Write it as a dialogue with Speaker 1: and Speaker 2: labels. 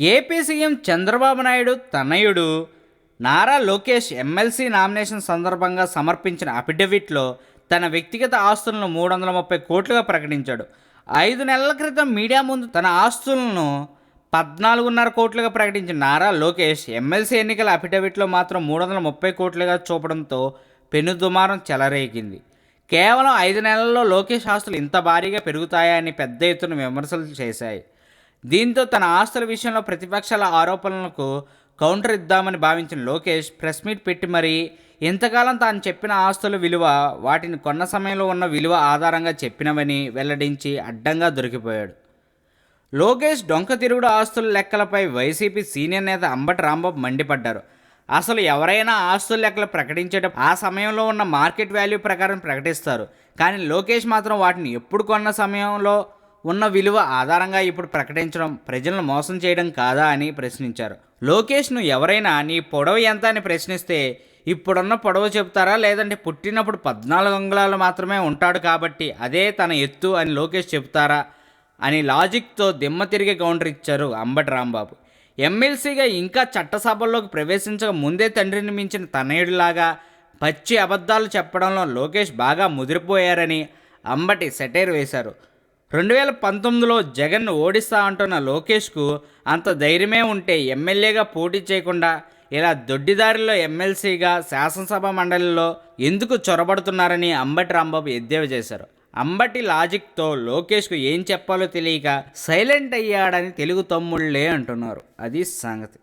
Speaker 1: AP CM Chandrababu Naidu తనయుడు Nara Lokesh MLC nomination సందర్భంగా సమర్పించిన అఫిడవిట్లో తన వ్యక్తిగత ఆస్తులను మూడు వందల ముప్పై కోట్లుగా ప్రకటించాడు. ఐదు నెలల క్రితం మీడియా ముందు తన ఆస్తులను పద్నాలుగున్నర కోట్లుగా ప్రకటించిన నారా లోకేష్ ఎమ్మెల్సీ ఎన్నికల అఫిడవిట్లో మాత్రం మూడు వందల ముప్పై కోట్లుగా చూపడంతో పెనుదుమారం చెలరేగింది. కేవలం ఐదు నెలల్లో లోకేష్ ఆస్తులు ఇంత భారీగా పెరుగుతాయా అని పెద్ద ఎత్తున విమర్శలు చేశాయి. దీంతో తన ఆస్తుల విషయంలో ప్రతిపక్షాల ఆరోపణలకు కౌంటర్ ఇద్దామని భావించిన లోకేష్ ప్రెస్ మీట్ పెట్టి మరీ ఇంతకాలం తాను చెప్పిన ఆస్తుల విలువ వాటిని కొన్న సమయంలో ఉన్న విలువ ఆధారంగా చెప్పినవని వెల్లడించి అడ్డంగా దొరికిపోయాడు. లోకేష్ డొంక తిరుగుడు ఆస్తుల లెక్కలపై వైసీపీ సీనియర్ నేత అంబటి రాంబాబు మండిపడ్డారు. అసలు ఎవరైనా ఆస్తుల లెక్కలు ప్రకటించేటప్పుడు ఆ సమయంలో ఉన్న మార్కెట్ వాల్యూ ప్రకారం ప్రకటిస్తారు. కానీ లోకేష్ మాత్రం వాటిని ఎప్పుడు కొన్న సమయంలో ఉన్న విలువ ఆధారంగా ఇప్పుడు ప్రకటించడం ప్రజలను మోసం చేయడం కాదా అని ప్రశ్నించారు. లోకేష్ను ఎవరైనా నీ పొడవు ఎంత అని ప్రశ్నిస్తే ఇప్పుడున్న పొడవు చెప్తారా లేదంటే పుట్టినప్పుడు పద్నాలుగు అంగుళాలు మాత్రమే ఉంటాడు కాబట్టి అదే తన ఎత్తు అని లోకేష్ చెప్తారా అని లాజిక్తో దిమ్మ తిరిగి కౌంటర్ ఇచ్చారు అంబటి రాంబాబు. ఎమ్మెల్సీగా ఇంకా చట్టసభల్లోకి ప్రవేశించక ముందే తండ్రిని మించిన తనయుడిలాగా పచ్చి అబద్ధాలు చెప్పడంలో లోకేష్ బాగా ముదిరిపోయారని అంబటి సెటైర్ వేశారు. రెండు వేల పంతొమ్మిదిలో జగన్ ఓడిస్తా అంటున్న లోకేష్కు అంత ధైర్యమే ఉంటే ఎమ్మెల్యేగా పోటీ చేయకుండా ఇలా దొడ్డిదారిలో ఎమ్మెల్సీగా శాసనసభ మండలిలో ఎందుకు చొరబడుతున్నారని అంబటి రాంబాబు ఎద్దేవా చేశారు. అంబటి లాజిక్తో లోకేష్కు ఏం చెప్పాలో తెలియక సైలెంట్ అయ్యాడని తెలుగు తమ్ముళ్ళే అంటున్నారు. అది సంగతి.